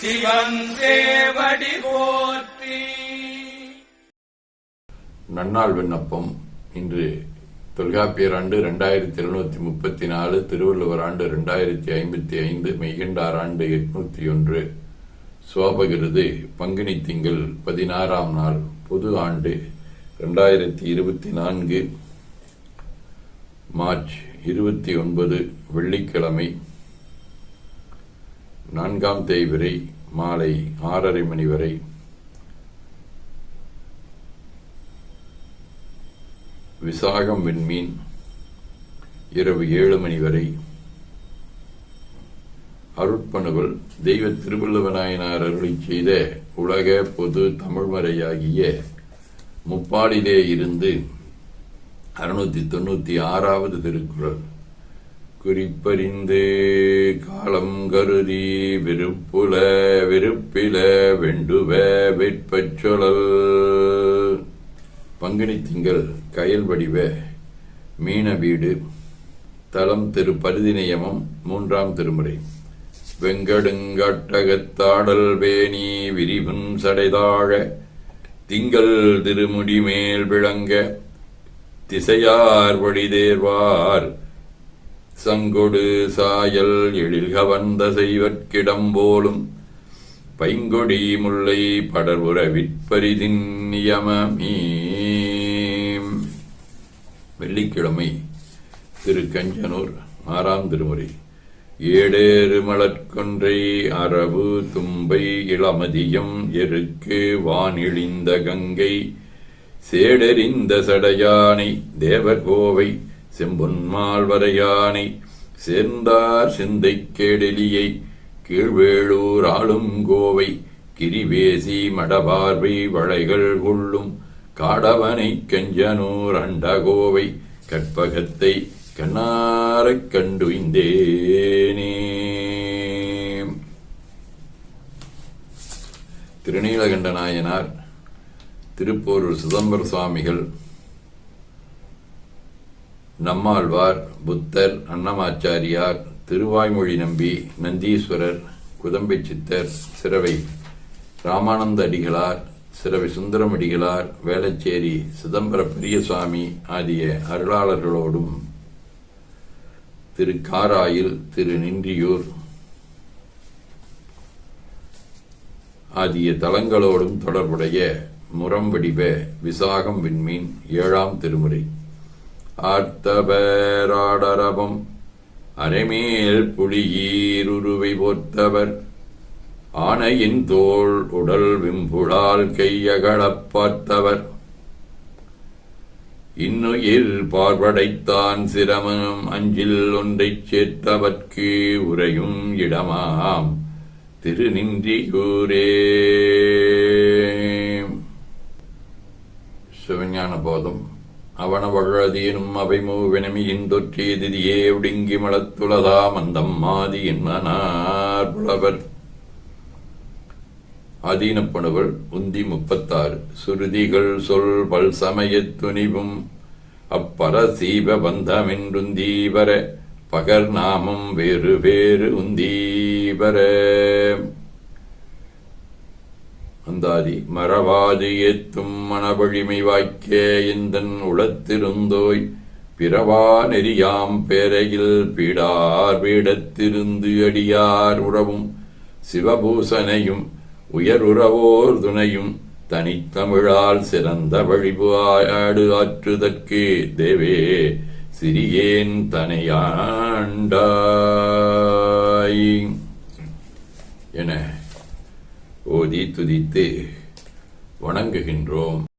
சிவன் போற்றி. நன்னாள் விண்ணப்பம். இன்று தொல்காப்பியர் ஆண்டு ரெண்டாயிரத்தி எழுநூத்தி முப்பத்தி நாலு திருவள்ளுவர் ஆண்டு ரெண்டாயிரத்தி ஐம்பத்தி ஐந்து மெய்கண்டார் ஆண்டு எட்நூத்தி ஒன்று. சோபகிருது பங்குனி திங்கள் பதினாறாம் நாள் பொது ஆண்டு ரெண்டாயிரத்தி இருபத்தி நான்கு மார்ச் இருபத்தி ஒன்பது வெள்ளிக்கிழமை. நான்காம் தேய்விரை மாலை ஆறரை மணி வரை. விசாகம் விண்மீன் இரவு ஏழு மணி வரை. அருட்பணுவல் தெய்வ திருவள்ளுவநாயனார் அருளி செய்த உலக பொது தமிழ்மறையாகிய முப்பாடிலே இருந்து அறுநூத்தி தொண்ணூத்தி ஆறாவது திருக்குறள். குறிப்பறிந்து காலம் கருதி விருப்புல விருப்பில வெண்டுவ வெட்பச் சொலல். பங்குனி திங்கள் கயல் வடிவ மீன வீடு. தலம் திரு பரிதிநியமம் மூன்றாம் திருமுறை. வெங்கடுங்கட்டகத்தாடல் வேணி விரிவும் சடைதாழ. திங்கள் திருமுடி மேல் விளங்க திசையார் வழிதேர்வார். சங்கொடு சாயல் எழில்க வந்த செய்வற்கிடம் போலும் பைங்கொடி முல்லை படர்வுற விற்பரிதின் நியமமே வெள்ளிக்கிழமை திரு கஞ்சனூர் ஆறாம் திருமுறை. ஏடேறு மலர்கொன்றை அரபு தும்பை இளமதியம் எருக்கு வானிழிந்த கங்கை சேடெறிந்த சடையானை தேவகோவை செம்பொன்மால்வரையானை சேர்ந்தார் சிந்தை கேடெலியை கீழ்வேளூர் ஆளும் கோவை கிரிவேசி மடபார்வை வளைகள் கொள்ளும் காடவனை கஞ்சனூர் அண்டகோவை கற்பகத்தை கண்ணாரக் கண்டுவிந்தேனே. திருநீலகண்ட நாயனார் திருப்போரூர் சிதம்பர சுவாமிகள் நம்மாழ்வார் புத்தர் அன்னமாச்சாரியார் திருவாய்மொழி நம்பி நந்தீஸ்வரர் குதம்பை சித்தர் சிறவை ராமானந்த அடிகளார் சிறவை சுந்தரம் அடிகளார் வேளச்சேரி சிதம்பர பெரியசாமி ஆகிய அருளாளர்களோடும் திரு காராயில் திரு நின்றியூர் ஆகிய தலங்களோடும் தொடர்புடைய முரம்படிவ விசாகம் விண்மீன் ஏழாம் திருமுறை. ஆர்த்தபராடரபம். அரைமேல் புலியீருருவை போர்த்தவர். ஆனையின் தோல் உடல் விம்புழால் கையகழப் பார்த்தவர். இன்னுயிர் பார்வடைத்தான் சிரமம் அஞ்சில் ஒன்றைச் சேர்த்தவர்க்கு உரையும் இடமாம். திருநின்றியூரே சிவஞான போதம் அவனவழதீனும் அவைமூவினமியின் தொற்றியதியே ஒடுங்கி மலத்துலதாம் மந்தம் மாதி என்பனார் புலவர். உந்தி முப்பத்தாறு. சுருதிகள் சொல் பல் சமயத் துணிவும் அப்பர சீப பந்தமென்றுந்தீவர பகர் நாமம் வேறு வேறு உந்தீவர. அந்தாதி மறவாது ஏத்தும் மனவழிமை வாய்க்கே இந்தன் உளத்திருந்தோய். பிறவா நெறியாம் பேரையில் பீடார் பீடத்திருந்து அடியார் உறவும். சிவபூசனையும் உயருறவோர் துணையும் தனித்தமிழால் சிறந்த வழிபாடு ஆற்றுதற்கு. தேவே சிறியேன் தனையாண்டா துதித்து வணங்குகின்றோம்.